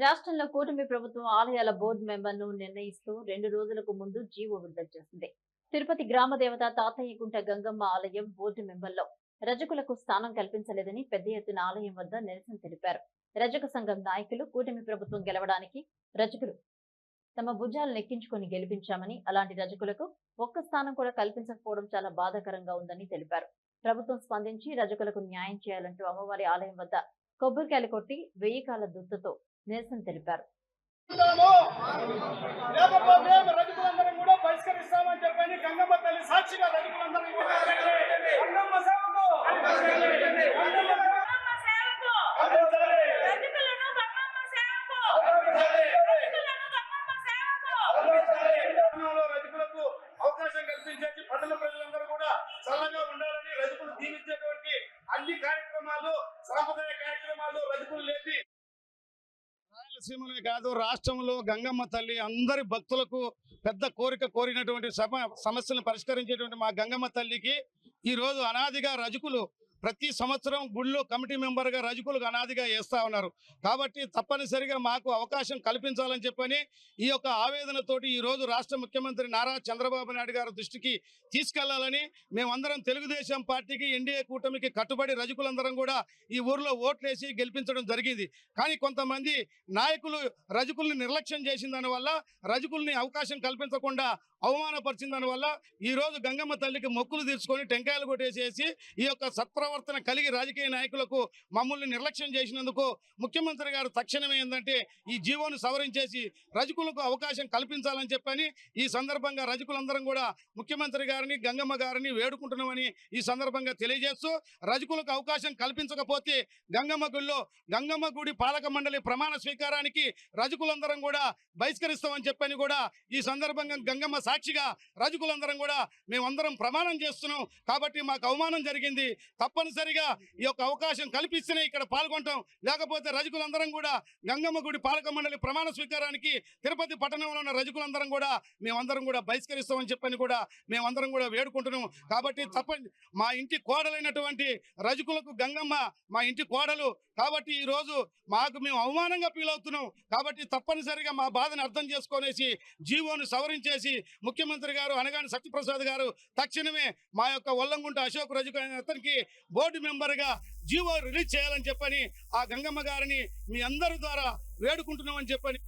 రాష్ట్రంలో కూటమి ప్రభుత్వం ఆలయాల బోర్డు మెంబర్ను నిర్ణయిస్తూ రెండు రోజులకు ముందు జీవో విడుదల చేసింది. తిరుపతి గ్రామ దేవత తాతయ్యగుంట గంగమ్మ ఆలయం బోర్డు మెంబర్లో రజకులకు స్థానం కల్పించలేదని పెద్ద ఎత్తున ఆలయం వద్ద నిరసన తెలిపారు. రజక సంఘం నాయకులు కూటమి ప్రభుత్వం గెలవడానికి రజకులు తమ భుజాలు నెక్కించుకొని గెలిపించామని అలాంటి రజకులకు ఒక్క స్థానం కూడా కల్పించకపోవడం చాలా బాధాకరంగా ఉందని తెలిపారు. ప్రభుత్వం స్పందించి రజకులకు న్యాయం చేయాలంటూ అమ్మవారి ఆలయం వద్ద కొబ్బరికాయలు కొట్టి వెయ్యి కాల దుత్తుతో నిరసన తెలిపారు. బహిష్కరిస్తామని చెప్పని గంగమ్మ తల్లి సాక్షిగా రజకులందరం కూడా గంగమ్మ సేవకు. గంగమ్మ గంగమ్మ సేవకు. అందించాలి. రజకులను గంగమ్మ సేవకు. అందించాలి. రజకులను గంగమ్మ సేవకు. అందించాలి. పట్టణంలో రజకులకు అవకాశం కల్పించేసి పట్టణ ప్రజలందరూ కూడా చల్లగా ఉండాలని రజకులు దీవించేటువంటి అన్ని కార్యక్రమాలు సాంప్రదాయ కార్యక్రమాలు రజకులు లేని రాయలసీమలే కాదు రాష్ట్రంలో గంగమ్మ తల్లి అందరి భక్తులకు పెద్ద కోరిక కోరినటువంటి సమ సమస్యలను పరిష్కరించేటువంటి మా గంగమ్మ తల్లికి ఈ రోజు అనాదిగా రజకులు ప్రతి సంవత్సరం గుళ్ళో కమిటీ మెంబర్గా రజకులకు అనాదిగా వేస్తూ ఉన్నారు. కాబట్టి తప్పనిసరిగా మాకు అవకాశం కల్పించాలని చెప్పని ఈ యొక్క ఆవేదనతోటి ఈ రోజు రాష్ట్ర ముఖ్యమంత్రి నారా చంద్రబాబు నాయుడు గారి దృష్టికి తీసుకెళ్ళాలని మేమందరం తెలుగుదేశం పార్టీకి ఎన్డీఏ కూటమికి కట్టుబడి రజకులందరం కూడా ఈ ఊర్లో ఓట్లేసి గెలిపించడం జరిగింది. కానీ కొంతమంది నాయకులు రజకుల్ని నిర్లక్ష్యం చేసిన దానివల్ల రజకుల్ని అవకాశం కల్పించకుండా అవమానపరిచిన దానివల్ల ఈ రోజు గంగమ్మ తల్లికి మొక్కులు తీర్చుకొని టెంకాయలు కొట్టేసేసి ఈ యొక్క దుష్ప్రవర్తన కలిగి రాజకీయ నాయకులకు మమ్మల్ని నిర్లక్ష్యం చేసినందుకు ముఖ్యమంత్రి గారు తక్షణమే ఏంటంటే ఈ జీవోను సవరించేసి రజకులకు అవకాశం కల్పించాలని చెప్పని ఈ సందర్భంగా రజకులందరం కూడా ముఖ్యమంత్రి గారిని గంగమ్మ గారిని వేడుకుంటున్నామని ఈ సందర్భంగా తెలియజేస్తూ రజకులకు అవకాశం కల్పించకపోతే గంగమ్మ గుడిలో గంగమ్మ గుడి పాలక మండలి ప్రమాణ స్వీకారానికి రజకులందరం కూడా బహిష్కరిస్తామని చెప్పని కూడా ఈ సందర్భంగా గంగమ్మ సాక్షిగా రజకులందరం కూడా మేమందరం ప్రమాణం చేస్తున్నాం. కాబట్టి మాకు అవమానం జరిగింది. తప్ప తప్పనిసరిగా ఈ యొక్క అవకాశం కల్పిస్తేనే ఇక్కడ పాల్గొంటాం. లేకపోతే రజకులందరం కూడా గంగమ్మ గుడి పాలక మండలి ప్రమాణ స్వీకారానికి తిరుపతి పట్టణంలో ఉన్న రజకులందరం కూడా మేమందరం కూడా బహిష్కరిస్తామని చెప్పని కూడా మేమందరం కూడా వేడుకుంటున్నాం. కాబట్టి తప్ప మా ఇంటి కోడలైనటువంటి రజకులకు గంగమ్మ మా ఇంటి కోడలు కాబట్టి ఈ రోజు మాకు మేము అవమానంగా ఫీల్ అవుతున్నాం. కాబట్టి తప్పనిసరిగా మా బాధను అర్థం చేసుకొనేసి జీవోను సవరించేసి ముఖ్యమంత్రి గారు అనగాని సత్యప్రసాద్ గారు తక్షణమే మా యొక్క ఒల్లంగుంట అశోక్ రజకు అతనికి బోర్డు మెంబర్గా జీవో రిలీజ్ చేయాలని చెప్పని ఆ గంగమ్మ గారిని మీ అందరి ద్వారా వేడుకుంటున్నామని చెప్పని